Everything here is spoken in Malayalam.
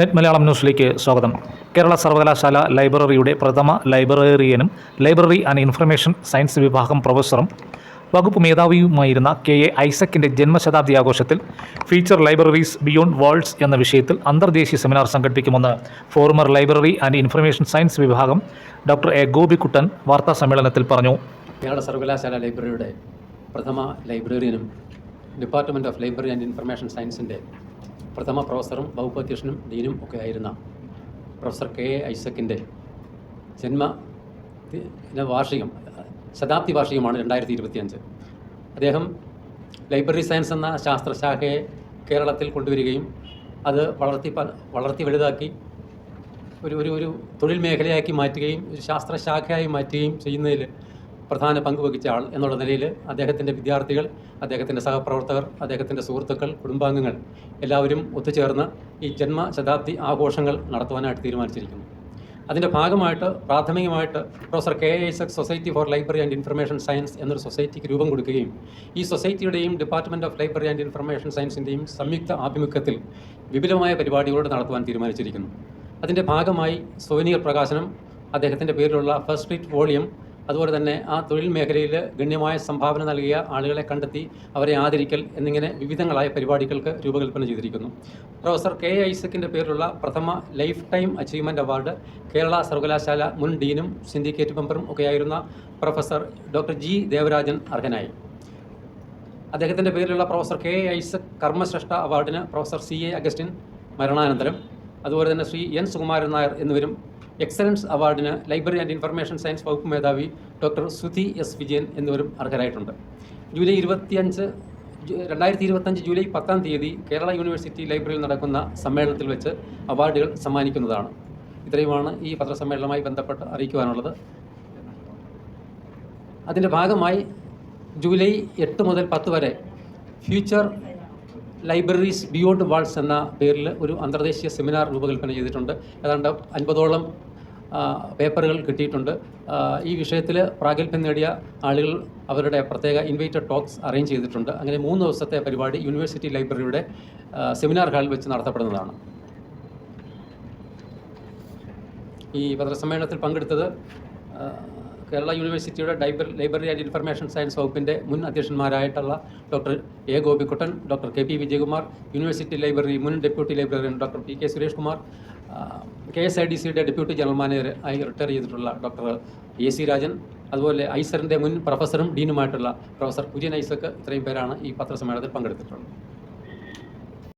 നെറ്റ് മലയാളം ന്യൂസിലേക്ക് സ്വാഗതം. കേരള സർവകലാശാല ലൈബ്രറിയുടെ പ്രഥമ ലൈബ്രറിയനും ലൈബ്രറി ആൻഡ് ഇൻഫർമേഷൻ സയൻസ് വിഭാഗം പ്രൊഫസറും വകുപ്പ് മേധാവിയുമായിരുന്ന കെ എ ഐസക്കിന്റെ ജന്മശതാബ്ദി ആഘോഷത്തിൽ ഫീച്ചർ ലൈബ്രറീസ് ബിയോണ്ട് വേൾഡ്സ് എന്ന വിഷയത്തിൽ അന്തർദേശീയ സെമിനാർ സംഘടിപ്പിക്കുമെന്ന് former library and information science വിഭാഗം ഡോക്ടർ എ ഗോപിക്കുട്ടൻ വാർത്താ സമ്മേളനത്തിൽ പറഞ്ഞു. കേരള സർവകലാശാല ലൈബ്രറിയുടെ പ്രഥമ ലൈബ്രറിയനും department of library and information സയൻസിന്റെ പ്രഥമ പ്രൊഫസറും വകുപ്പ് അധ്യക്ഷനും ഡീനും ഒക്കെ ആയിരുന്ന പ്രൊഫസർ കെ എ ഐസക്കിന്റെ ജന്മ വാർഷികം ശതാബ്ദി വാർഷികമാണ് രണ്ടായിരത്തി ഇരുപത്തിയഞ്ച് അദ്ദേഹം ലൈബ്രറി സയൻസ് എന്ന ശാസ്ത്രശാഖയെ കേരളത്തിൽ കൊണ്ടുവരികയും അത് വളർത്തി വളർത്തി വലുതാക്കി ഒരു ഒരു ഒരു തൊഴിൽ മേഖലയാക്കി മാറ്റുകയും ഒരു ശാസ്ത്രശാഖയായി മാറ്റുകയും ചെയ്യുന്നതിൽ പ്രധാന പങ്ക് വഹിച്ച ആൾ എന്നുള്ള നിലയിൽ അദ്ദേഹത്തിന്റെ വിദ്യാർത്ഥികൾ അദ്ദേഹത്തിന്റെ സഹപ്രവർത്തകർ അദ്ദേഹത്തിന്റെ സുഹൃത്തുക്കൾ കുടുംബാംഗങ്ങൾ എല്ലാവരും ഒത്തുചേർന്ന് ഈ ജന്മശതാബ്ദി ആഘോഷങ്ങൾ നടത്തുവാനായിട്ട് തീരുമാനിച്ചിരിക്കുന്നു. അതിന്റെ ഭാഗമായിട്ട് പ്രാഥമികമായിട്ട് professor K S X society for library and information science എന്നൊരു സൊസൈറ്റിക്ക് രൂപം കൊടുക്കുകയും ഈ സൊസൈറ്റിയുടെയും department of library and information സയൻസിന്റെയും സംയുക്ത ആഭിമുഖ്യത്തിൽ വിപുലമായ പരിപാടികളോട് നടത്തുവാൻ തീരുമാനിച്ചിരിക്കുന്നു. അതിന്റെ ഭാഗമായി സോനിയർ പ്രകാശനം അദ്ദേഹത്തിന്റെ പേരിലുള്ള ഫസ്റ്റ് സ്ട്രീറ്റ് വോളിയം അതുപോലെ തന്നെ ആ തൊഴിൽ മേഖലയിൽ ഗണ്യമായ സംഭാവന നൽകിയ ആളുകളെ കണ്ടെത്തി അവരെ ആദരിക്കൽ എന്നിങ്ങനെ വിവിധങ്ങളായ പരിപാടികൾക്ക് രൂപകൽപ്പന ചെയ്തിരിക്കുന്നു. പ്രൊഫസർ കെ ഐസക്കിന്റെ പേരിലുള്ള പ്രഥമ lifetime achievement award Kerala സർവകലാശാല മുൻ ഡീനും സിൻഡിക്കേറ്റ് മെമ്പറും ഒക്കെയായിരുന്ന പ്രൊഫസർ ഡോക്ടർ ജി ദേവരാജൻ അർഹനായി. അദ്ദേഹത്തിന്റെ പേരിലുള്ള പ്രൊഫസർ കെ ഐസക് കർമ്മശ്രേഷ്ഠ അവാർഡിന് പ്രൊഫസർ സി എ അഗസ്റ്റിൻ മരണാനന്തരം അതുപോലെ തന്നെ ശ്രീ എൻ സുകുമാരൻ നായർ എന്നിവരും എക്സലൻസ് അവാർഡിന് ലൈബ്രറി ആൻഡ് ഇൻഫർമേഷൻ സയൻസ് വകുപ്പ് മേധാവി ഡോക്ടർ സുധി എസ് വിജയൻ എന്നിവരും അർഹരായിട്ടുണ്ട്. ജൂലൈ ഇരുപത്തിയഞ്ച് രണ്ടായിരത്തി ഇരുപത്തഞ്ച് ജൂലൈ പത്താം തീയതി കേരള യൂണിവേഴ്സിറ്റി ലൈബ്രറിയിൽ നടക്കുന്ന സമ്മേളനത്തിൽ വെച്ച് അവാർഡുകൾ സമ്മാനിക്കുന്നതാണ്. ഇത്രയുമാണ് ഈ പത്രസമ്മേളനവുമായി ബന്ധപ്പെട്ട് അറിയിക്കുവാനുള്ളത്. അതിന്റെ ഭാഗമായി ജൂലൈ എട്ട് മുതൽ പത്ത് വരെ ഫ്യൂച്ചർ ലൈബ്രറീസ് ബിയോണ്ട് വാൾസ് എന്ന പേരിൽ ഒരു അന്തർദേശീയ സെമിനാർ രൂപകൽപ്പന ചെയ്തിട്ടുണ്ട്. ഏതാണ്ട് അൻപതോളം പേപ്പറുകൾ കിട്ടിയിട്ടുണ്ട്. ഈ വിഷയത്തിൽ പ്രാഗൽഭ്യം നേടിയ ആളുകൾ അവരുടെ പ്രത്യേക ഇൻവൈറ്റഡ് ടോക്സ് അറേഞ്ച് ചെയ്തിട്ടുണ്ട്. അങ്ങനെ മൂന്ന് ദിവസത്തെ പരിപാടി യൂണിവേഴ്സിറ്റി ലൈബ്രറിയുടെ സെമിനാർ ഹാളിൽ വെച്ച് നടത്തപ്പെടുന്നതാണ്. ഈ പത്രസമ്മേളനത്തിൽ പങ്കെടുത്തത് കേരള യൂണിവേഴ്സിറ്റിയുടെ ലൈബ്ര ലൈബ്രറി ആൻഡ് ഇൻഫർമേഷൻ സയൻസ് വകുപ്പിന്റെ മുൻ അധ്യക്ഷന്മാരായിട്ടുള്ള doctor A Gopikuttan doctor K P Vijayakumar university library മുൻ deputy librarian doctor P K Suresh Kumar K S I D സിയുടെ ഡെപ്യൂട്ടി ജനറൽ മാനേജർ ആയി റിട്ടയർ ചെയ്തിട്ടുള്ള ഡോക്ടർ എ സി രാജൻ അതുപോലെ ഐസറിന്റെ മുൻ പ്രൊഫസറും ഡീനുമായിട്ടുള്ള പ്രൊഫസർ കുര്യൻ ഐസക്ക് ഇത്രയും പേരാണ് ഈ പത്രസമ്മേളനത്തിൽ പങ്കെടുത്തിട്ടുള്ളത്.